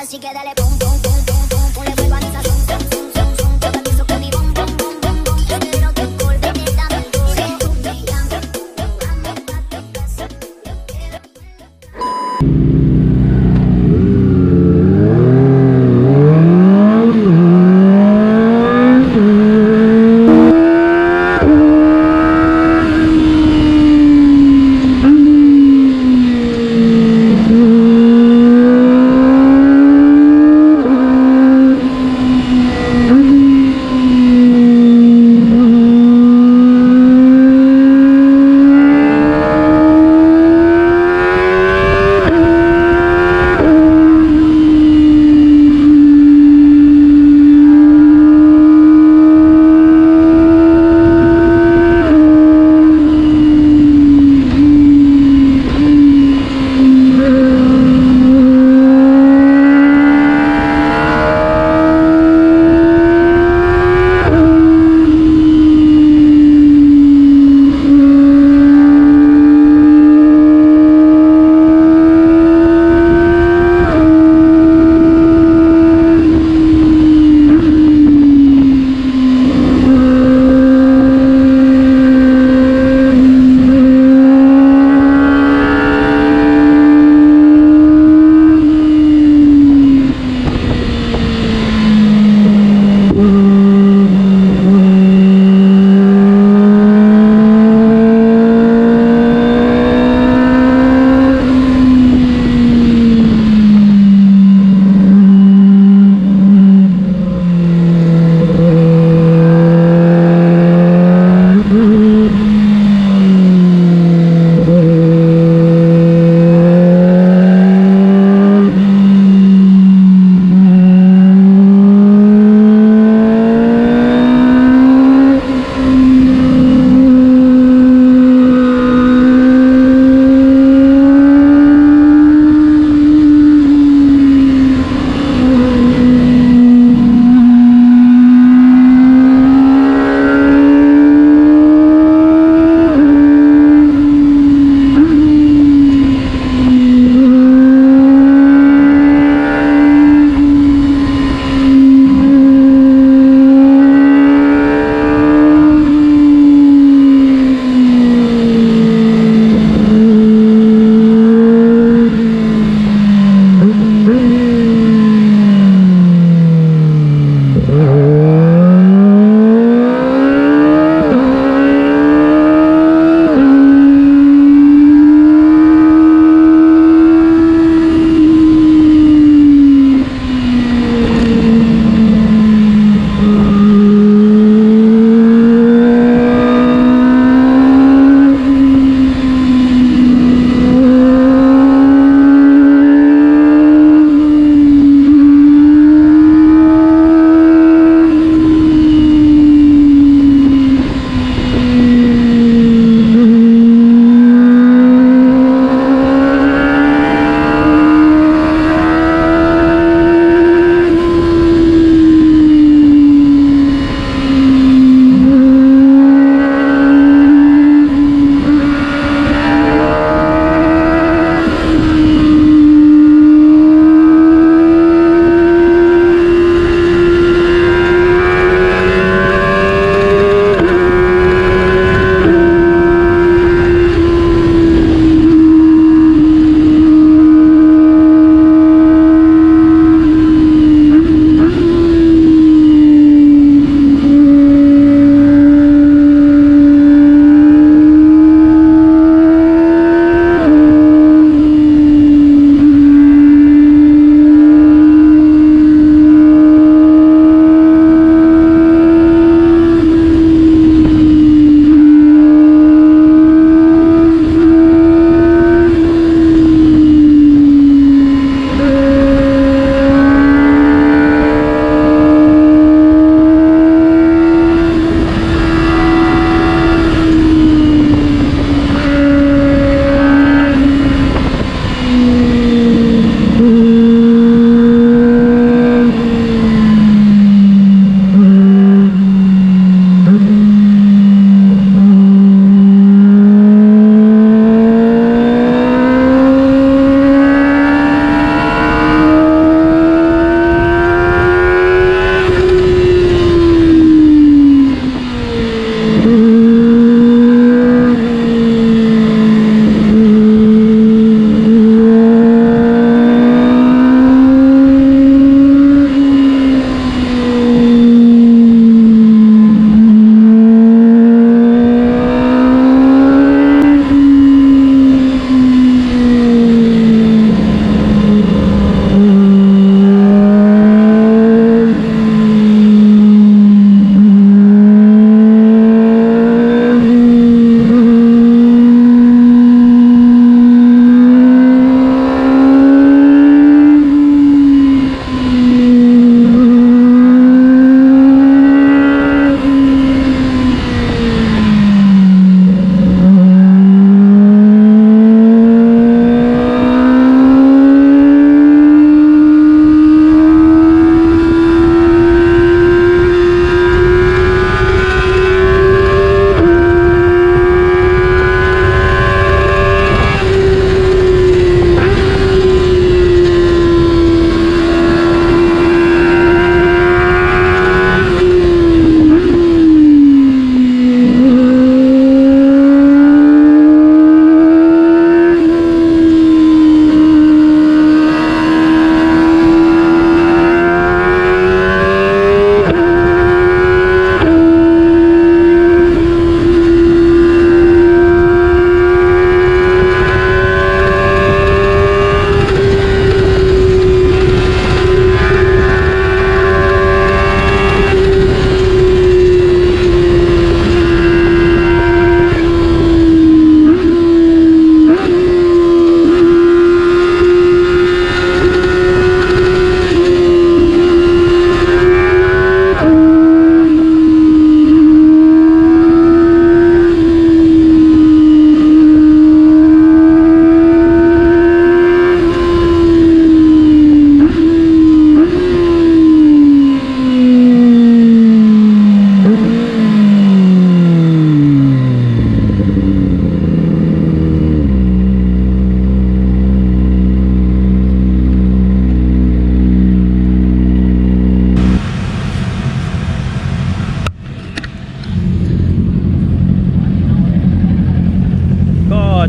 Así que dale pum, pum, pum, pum, pum, ponle a mi.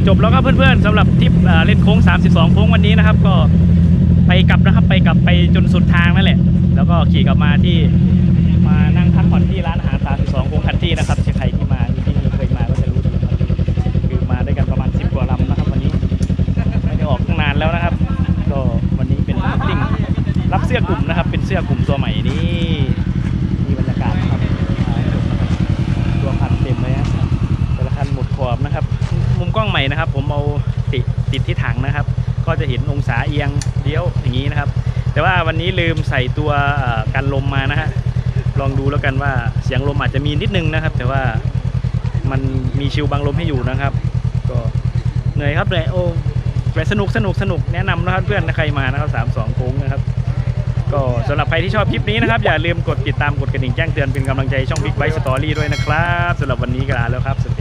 จบแล้วครับเพื่อนๆสำหรับทริปเล่นโค้ง 32 โค้งวันนี้นะครับ ก็ไปกลับนะครับไปกลับไปจนสุดทางนั่นแหละ แล้วก็ขี่กลับมาที่มานั่งพักผ่อนที่ร้านอาหาร32 ใหม่นะครับ ผมเอาติดติดที่ถังนะครับ ก็จะเห็นองศาเอียงเลี้ยวอย่างนี้นะครับ แต่ว่าวันนี้ลืมใส่ตัวกันลมมานะฮะลองดูแล้วกันว่าเสียงลมอาจจะมีนิดนึงนะครับ แต่ว่ามันมีชิวบังลมให้อยู่นะครับ ก็เหนื่อยครับเหนื่อยโอ้แต่สนุกสนุกสนุกแนะนำนะครับเพื่อนใครมานะครับสามสองโค้งนะครับ ก็สำหรับใครที่ชอบคลิปนี้นะครับ อย่าลืมกดติดตามกดกระดิ่งแจ้งเตือนเป็นกำลังใจช่อง Big Bike Story ด้วยนะครับสำหรับวันนี้ก็ลาแล้วครับสวัสดีครับ